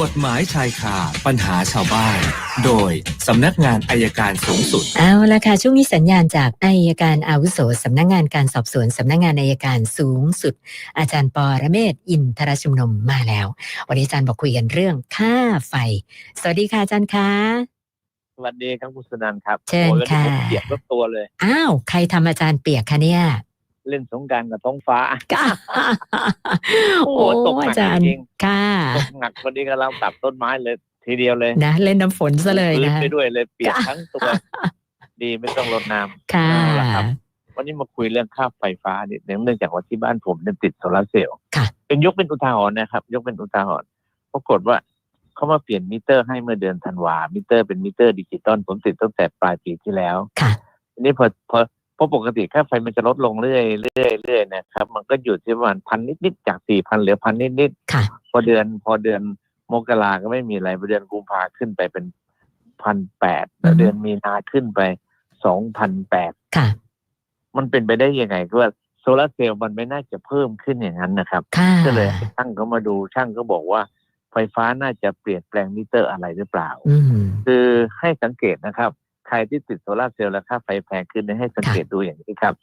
กฎหมายชายคาปัญหาชาวบ้าน โดยสำนักงานอายการสูงสุด เอาละค่ะ ช่วงนี้สัญญาณจากอายการอาวุโสสำนักงานการสอบสวนสำนักงานอายการสูงสุด อาจารย์ปอระเมศวร์อินทรชุมนุมมาแล้ว วันนี้อาจารย์บอกคุยกันเรื่องค่าไฟ สวัสดีค่ะอาจารย์คะสวัสดีครับคุณสุนันท์ครับเชิญโอ้แล้วนี่ค่ะผมเปียกรถตัวเลย อ้าว ใครทำอาจารย์เปียกคะเนี่ย เล่นสงกรารกับท้องฟ้าก้าโอ้โอ้ตกหนักอาจารย์จริงค่ะตกหนักพอดีกำลังตัดต้นไม้เลย ทีเดียวเลยนะเล่นน้ำฝนซะเลยพื้นะไปด้วยเลยเปียกค่ะทั้งตัว ดีไม่ต้องรดน้ำค่ะเอาละครับวันนี้มาคุยเรื่องค่าไฟฟ้านิดนึงเนื่องจากว่าที่บ้านผมเนี่ยติดโซลาร์เซลล์ค่ะเป็นยกเป็นอุทาหรณ์นะครับ ยกเป็นอุทาหรณ์ปรากฏว่าเขามาเปลี่ยนมิเตอร์ให้เมื่อเดือนธันวามิเตอร์เป็นมิเตอร์ดิจิตอลผมติดตั้งแต่ปลายปีที่แล้วค่ะทีนี้พอพอเพ ราะปกติค่าไฟมันจะลดลงเรื่อยเรื่อยเรื่อยนะครับ มันก็อยู่ที่ประมาณพันนิดๆจากสี่พันเหลือพันนิดค่ะๆพอเดือนพอเดือนมกราก็ไม่มีอะไรพอเดือนกุมภาขึ้นไปเป็นพันแปดแล้วเดือนมีนาขึ้นไปสองพันแปดค่ะมันเป็นไปได้ยังไงคือว่าโซลาร์เซลล์มันไม่น่าจะเพิ่มขึ้นอย่างนั้นนะครับค่ะก็เลยให้ช่างเขามาดูช่างก็บอกว่าไฟฟ้าน่าจะเปลี่ยนแปลงมิเตอร์อะไรหรือเปล่าอืมคือให้สังเกตนะครับใค รที่ติดโซลาร์เซลล์แล้วค่าไฟแพงขึ้นเนี่ยให้สังเกตดูอย่างนี้ครับ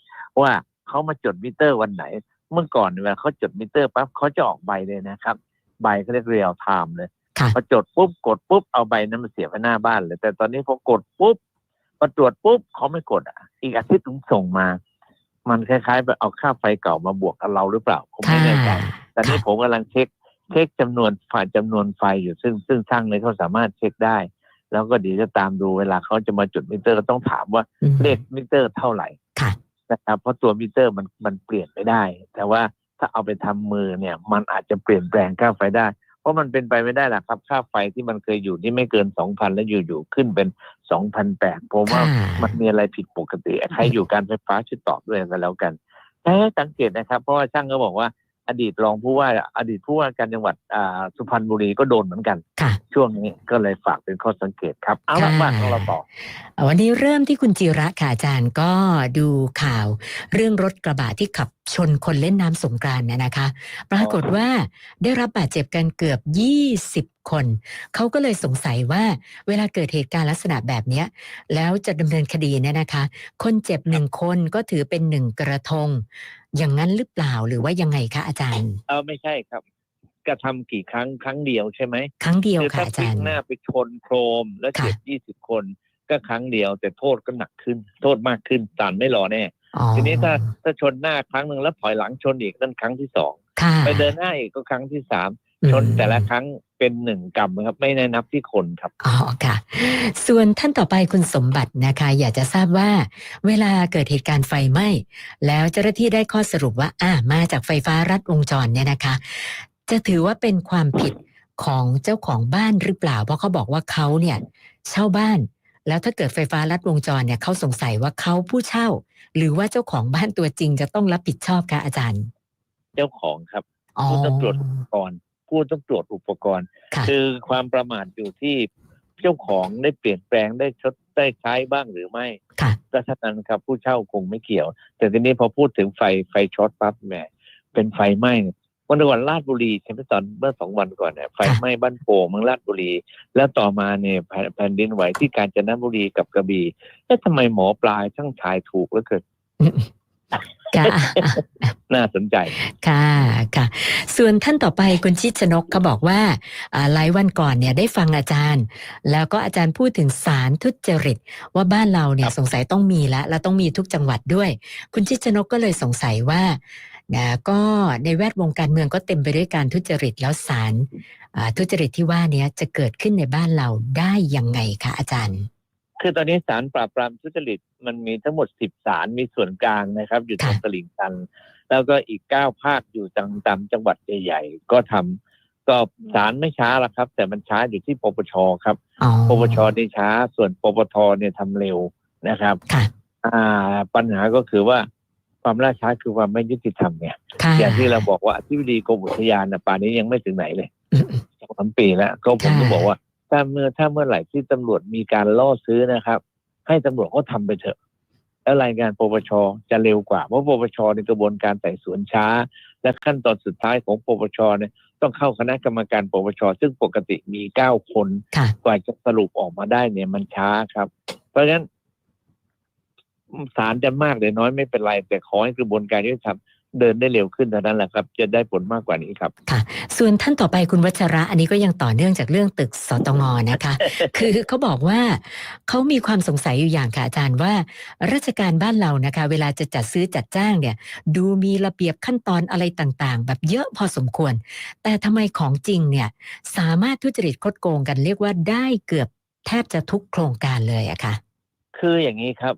ว่าเขามาจดมิเตอร์วันไหน เมื่อก่อนเวลาเขาจดมิเตอร์ปั๊บเขาจะออกใบเลยนะครับ ใบเขาเรียกเรียลไทม์เลยค่ะพอจดปุ๊บกดปุ๊บเอาใบนั้นมาเสียบไว้หน้าบ้านเลย แต่ตอนนี้พอกดปุ๊บพอตรวจปุ๊บเขาไม่กดอะ อีกอาทิตย์ถึงส่งมา มันคล้ายๆแบบเอาค่าไฟเก่ามาบวกกับเราหรือเปล่าผมค่ะไม่แน่ใจแต่นี่ค่ะผมกำลังเช็คเช็คจำนวนฝ่ายจำนวนไฟอยู่ซึ่งซึ่งช่างเนี่ยเขาสามารถเช็คได้ แล้วก็เดี๋ยวจะตามดูเวลาเขาจะมาจุดมิเตอร์ก็ต้องถามว่าอืมเลขมิเตอร์เท่าไหร่ค่ะนะครับเพราะตัวมิเตอร์มันมันเปลี่ยนไม่ได้ แต่ว่าถ้าเอาไปทำมือเนี่ย มันอาจจะเปลี่ยนแปลงค่าไฟได้ เพราะมันเป็นไปไม่ได้หรอกครับ ค่าไฟที่มันเคยอยู่ที่ไม่เกินสองพันแล้วอยู่ๆขึ้นเป็นสองพันแปดผมว่าค่ะมันมีอะไรผิดปกติ ใครอยู่การไฟฟ้าช่วยตอบด้วยกันแล้วกันแต่ให้สังเกตนะครับ เพราะว่าช่างก็บอกว่า อดีตรองผู้ว่าอดีตผู้ว่าการจังหวัดอ่าสุพรรณบุรีก็โดนเหมือนกันค่ะช่วงนี้ก็เลยฝากเป็นข้อสังเกตครับ เอาละค่ะมาของเราต่อ วันนี้เริ่มที่คุณจิระค่ะอาจารย์ก็ดูข่าว เรื่องรถกระบะที่ขับ ชนคนเล่นน้ำสงกรานต์เนี่ยนะคะ ปรากฏว่าได้รับบาดเจ็บกันเกือบ 20 คน เขาก็เลยสงสัยว่าเวลาเกิดเหตุการณ์ลักษณะแบบเนี้ยแล้วจะดำเนินคดีเนี่ยนะคะ คนเจ็บหนึ่งคนก็ถือเป็นหนึ่งกระทง อย่างนั้นหรือเปล่าหรือว่ายังไงคะอาจารย์เออไม่ใช่ครับกระทำกี่ครั้งครั้งเดียวใช่ไหมครั้งเดียวคือค่ะถ้าอาพลิจารกย์หน้าไปชนโครมแล้วเจ็บค่ะยี่สิบคนก็ครั้งเดียวแต่โทษก็หนักขึ้น โทษมากขึ้นศาลไม่รอแน่อ๋อ ทีนี้ถ้าถ้าชนหน้าครั้งหนึ่งแล้วถอยหลังชนอีกนั่นครั้งที่สองค่ะไปเดินหน้าอีกก็ครั้งที่สามอืมชนแต่ละครั้งเป็นหนึ่งกรรมครับไม่ได้นับที่คนครับอ๋อค่ะ ส่วนท่านต่อไปคุณสมบัตินะคะ อยากจะทราบว่า เวลาเกิดเหตุการณ์ไฟไหม้แล้วเจ้าหน้าที่ได้ข้อสรุปว่า อ่ามาจากไฟฟ้ารัดวงจรเนี่ยนะคะ จะถือว่าเป็นความผิดของเจ้าของบ้านหรือเปล่า เพราะเขาบอกว่าเขาเนี่ย เช่าบ้าน แล้วถ้าเกิดไฟฟ้ารัดวงจรเนี่ยเขาสงสัยว่าเขาผู้เช่า หรือว่าเจ้าของบ้านตัวจริงจะต้องรับผิดชอบคะอาจารย์ เจ้าของครับอ๋อผู้ต้องตรวจอุปกรณ์ผู้ต้องตรวจอุปกรณ์ค่ะคือความประมาทอยู่ที่เจ้าของได้เปลี่ยนแปลงได้ชดได้ใช้บ้างหรือไม่ค่ะก็เท่านั้นครับผู้เช่าคงไม่เกี่ยว แต่ทีนี้พอพูดถึงไฟไฟช็อตปั๊บแหมเป็นไฟไหม้ วันก่อนลาดบุรีใช่ไหมตอนเมื่อสองวันก่อนเนี่ยไฟไหม้บ้านโป่งเมืองลาดบุรี แล้วต่อมาเนี่ยแผ่นแผ่นดินไหวที่กาญจนบุรีกับกระบี่เอ๊ะทำไมหมอปลายช่างชายถูกแล้วเกิดค่ะน่าสนใจ ค่ะค่ะ ส่วนท่านต่อไปคุณชิดชนกเขาบอกว่าอ่าหลายวันก่อนเนี่ยได้ฟังอาจารย์ แล้วก็อาจารย์พูดถึงสารทุจริต ว่าบ้านเราเนี่ยสงสัยต้องมีแล้วและต้องมีทุกจังหวัดด้วย คุณชิดชนกก็เลยสงสัยว่า นะก็ในแวดวงการเมืองก็เต็มไปด้วยการทุจริตแล้วสารอ่าทุจริตที่ว่าเนี้ยจะเกิดขึ้นในบ้านเราได้ยังไงคะอาจารย์ คือตอนนี้ศาลปราบปรามทุจริตมันมีทั้งหมดสิบศาลมีส่วนกลางนะครับ อยู่ตรงค่ะตลิ่งชัน แล้วก็อีกเก้าภาคอยู่ตามตามจังหวัดใหญ่ๆก็ทำก็ศาลไม่ช้าละครับ แต่มันช้าอยู่ที่ปปชครับอ๋อปปชนี่ช้า ส่วนปปทเนี่ยทำเร็วนะครับค่ะอ่า ปัญหาก็คือว่า ความล่าช้าคือความไม่ยุติธรรมเนี่ยค่ะอย่างที่เราบอกว่าอธิบดีกรมอุทยานนะป่านนี้ยังไม่ถึงไหนเลยอืมสองสามปีแล้วก็ผมค่ะก็บอกว่า ถ้าเมื่อถ้าเมื่อไหร่ที่ตำรวจมีการล่อซื้อนะครับ ให้ตำรวจเขาทำไปเถอะ แล้วรายงานปปชจะเร็วกว่าเพราะปปชในกระบวนการไต่สวนช้า และขั้นตอนสุดท้ายของปปชเนี่ยต้องเข้าคณะกรรมการปปชซึ่งปกติมีเก้าคนค่ะกว่าจะสรุปออกมาได้เนี่ยมันช้าครับ เพราะฉะนั้น ศาลจะมากหรือน้อยไม่เป็นไร แต่ขอให้กระบวนการยุติธรรมเดินได้เร็วขึ้นเท่านั้นแหละครับ จะได้ผลมากกว่านี้ครับส่วนท่านต่อไปคุณวัชระ อันนี้ก็ยังต่อเนื่องจากเรื่องตึกสตงนะคะ คือเขาบอกว่าเขามีความสงสัยอยู่อย่างค่ะอาจารย์ว่า ราชการบ้านเรานะคะ เวลาจะจัดซื้อจัดจ้างเนี่ย ดูมีระเบียบขั้นตอนอะไรต่างๆ แบบเยอะพอสมควร แต่ทำไมของจริงเนี่ย สามารถทุจริตคดโกงกันเรียกว่าได้เกือบแทบจะทุกโครงการเลยอะค่ะ คืออย่างนี้ครับ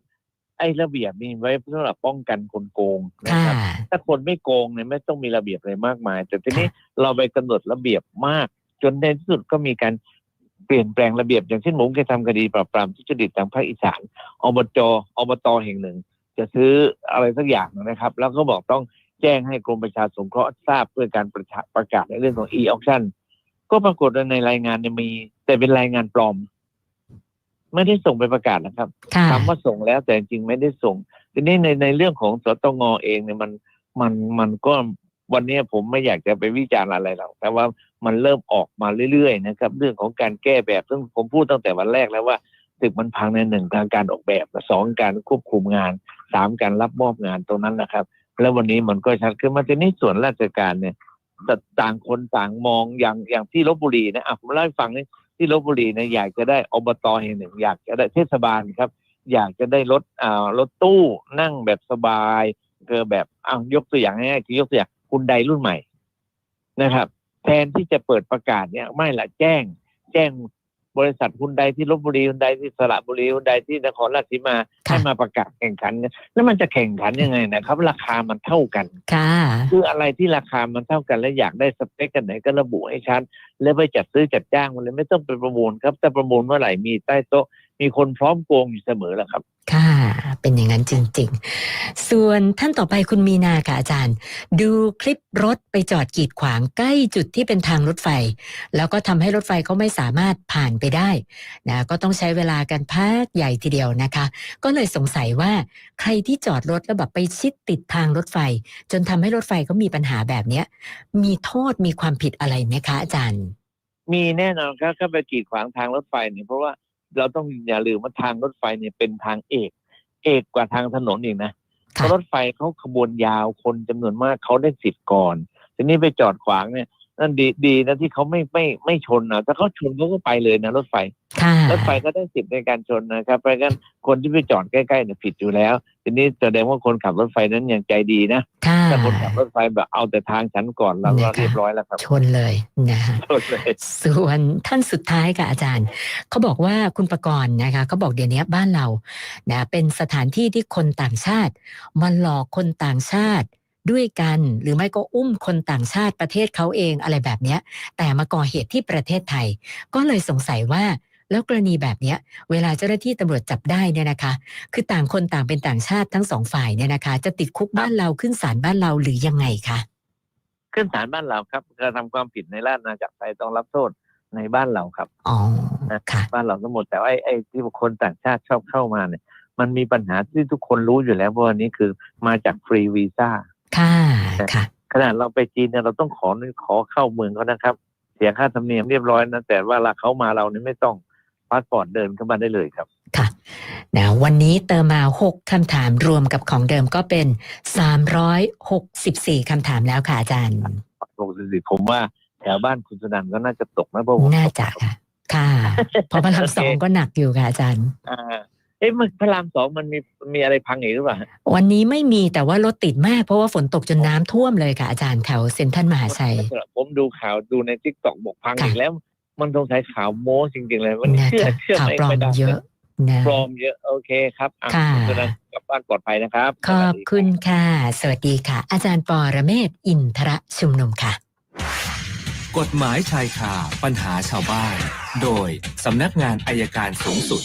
ไอ้ระเบียบมีไว้สำหรับป้องกันคนโกงนะค่ะครับ ถ้าคนไม่โกงเนี่ยไม่ต้องมีระเบียบอะไรมากมาย แต่ทีนี้เราไปกำหนดระเบียบมาก จนในที่สุดก็มีการเปลี่ยนแปลงระเบียบ อย่างเช่นผมเคยทำคดีปราบปรามทุจริตทางภาคอีสานอบจอบตแห่งหนึ่ง จะซื้ออะไรสักอย่างนะครับ แล้วก็บอกต้องแจ้งให้กรมประชาสงเคราะห์ทราบเพื่อการประชาประกาศในเรื่องของ e-auction ก็ปรากฏว่าในรายงานเนี่ยมี แต่เป็นรายงานปลอม ไม่ได้ส่งไปประกาศนะครับค่ะคำว่าส่งแล้วแต่จริงๆไม่ได้ส่งทีนี้ในในเรื่องของสตงเองเนี่ยมันมันมันก็วันนี้ผมไม่อยากจะไปวิจารณ์อะไรหรอกแต่ว่ามันเริ่มออกมาเรื่อยๆนะครับ เรื่องของการแก้แบบซึ่งผมพูดตั้งแต่วันแรกแล้วว่าตึกมันพังในหนึ่งการการออกแบบสองการควบคุมงานสามการรับมอบงานตรงนั้นนะครับ แล้ววันนี้มันก็ชัดขึ้นมาทีนี้ส่วนราชการเนี่ยแต่ต่างคนต่างมองอย่างอย่างที่ลบบุรีนะอะผมเล่าให้ฟังนี่ ที่ลบบุรีเนี่ยอยากจะได้อบตแห่งหนึ่ง อยากจะได้เทศบาลครับ อยากจะได้รถอ่ารถตู้นั่งแบบสบายเออแบบอ้าวยกตัวอย่างง่ายๆคือยกตัวอย่างคุณใดรุ่นใหม่นะครับ แทนที่จะเปิดประกาศเนี่ยไม่ละแจ้ง แจ้ง บริษัทคุณใดที่ลบบุรีคุณใดที่สระบุรีคุณใดที่นครราชสีมาค่ะให้มาประกาศแข่งขันกันแล้วมันจะแข่งขันยังไงนะครับ ราคามันเท่ากันค่ะคืออะไรที่ราคามันเท่ากัน และอยากได้สเปคกันไหนก็ระบุให้ชัดแล้วไปจัดซื้อจัดจ้างมันเลยไม่ต้องไปประมูลครับแต่ประมูลเมื่อไหร่มีใต้โต๊ะมีคนพร้อมโกงอยู่เสมอแหละครับค่ะ เป็นอย่างนั้นจริง ๆ ส่วนท่านต่อไปคุณมีนาค่ะอาจารย์ ดูคลิปรถไปจอดกีดขวางใกล้จุดที่เป็นทางรถไฟ แล้วก็ทำให้รถไฟเขาไม่สามารถผ่านไปได้นะก็ต้องใช้เวลากันพักใหญ่ทีเดียวนะคะ ก็เลยสงสัยว่าใครที่จอดรถแล้วแบบไปชิดติดทางรถไฟ จนทำให้รถไฟเขามีปัญหาแบบเนี้ยมีโทษมีความผิดอะไรไหมคะอาจารย์ มีแน่นอนครับถ้าไปกีดขวางทางรถไฟเนี่ยเพราะว่าเราต้องอย่าลืมว่าทางรถไฟเนี่ยเป็นทางเอก เอกกว่าทางถนนอีกนะเพค่ะราะรถไฟเขาขบวนยาวคนจำนวนมากเขาได้สิทธิ์ก่อนทีนี้ไปจอดขวางเนี่ย นั่นดีดีนะที่เขาไม่ไม่ไม่ชนนะถ้าเขาชนเขาก็ไปเลยนะรถไฟค่ะรถไฟก็ได้สิทธิ์ในการชนนะครับเพราะงั้นคนที่ไปจอดใกล้ๆเนี่ยผิดอยู่แล้ว ทีนี้แสดงว่าคนขับรถไฟนั้นยังใจดีนะค่ะถ้าคนขับรถไฟแบบเอาแต่ทางฉันก่อนเราก็นะคะเรียบร้อยแล้วครับชนเลยนะคะชนเลยส่วนท่านสุดท้ายค่ะอาจารย์เขาบอกว่าคุณประกรณ์นะคะเขาบอกเดี๋ยวนี้บ้านเรานะเป็นสถานที่ที่คนต่างชาติมาหลอกคนต่างชาติ ด้วยกัน หรือไม่ก็อุ้มคนต่างชาติประเทศเขาเองอะไรแบบเนี้ยแต่มาก่อเหตุที่ประเทศไทย ก็เลยสงสัยว่าแล้วกรณีแบบเนี้ยเวลาเจ้าหน้าที่ตำรวจจับได้เนี่ยนะคะ คือต่างคนต่างเป็นต่างชาติทั้งสองฝ่ายเนี่ยนะคะ จะติดคุกบ้านเราขึ้นศาลบ้านเราหรือยังไงคะขึ้นศาลบ้านเราครับกระทำความผิดในราชอาณาจักรไทยต้องรับโทษในบ้านเราครับอ๋อค่ะบ้านเราทั้งหมดแต่ว่าไอ้ไอ้ที่คนต่างชาติชอบเข้ามาเนี่ย มันมีปัญหาที่ทุกคนรู้อยู่แล้วเพราะวันนี้คือมาจากฟรีวีซ่า ค่ะค่ะ ขนาดเราไปจีนเนี่ยเราต้องขอขอเข้าเมืองเขานะครับ เสียค่าธรรมเนียมเรียบร้อยนะแต่ว่าเวลาเขามาเราเนี่ยไม่ต้องพาสปอร์ตเดินเข้ามาได้เลยครับค่ะนะวันนี้เติมมา 6 คำถามรวมกับของเดิมก็เป็น 364 คำถามแล้วค่ะอาจารย์ปกติผมว่าแถวบ้านคุณสุนันท์ก็น่าจะตกนะเพราะผมน่าตกจะค่ะ ค่ะ เพราะพระรามสองก็หนักอยู่ค่ะอาจารย์อ่า เอ๊ะมันพระรามสองมันมีมีอะไรพังอีกหรือเปล่าวันนี้ไม่มีแต่ว่ารถติดมาก เพราะว่าฝนตกจนน้ำท่วมเลยค่ะอาจารย์แถวเซ็นทรัลมหาชัย ผมดูข่าวดูในทิกตอกบอกพังค่ะ อีกแล้ว มันสงสัยข่าวโม้จริงๆเลยวันนี้นะเชื่อคะเชื่อข่าวไม่ปลอมไม่ได้เยอะนะ ปลอมเยอะโอเคครับอะค่ะคุณสุนันท์กลับบ้านปลอดภัยนะครับขอบคุณค่ะ สวัสดีค่ะ อาจารย์ปอระเมศวร์อินทระชุมนุมค่ะ กฎหมายชายคาปัญหาชาวบ้าน โดยสำนักงานอายการสูงสุด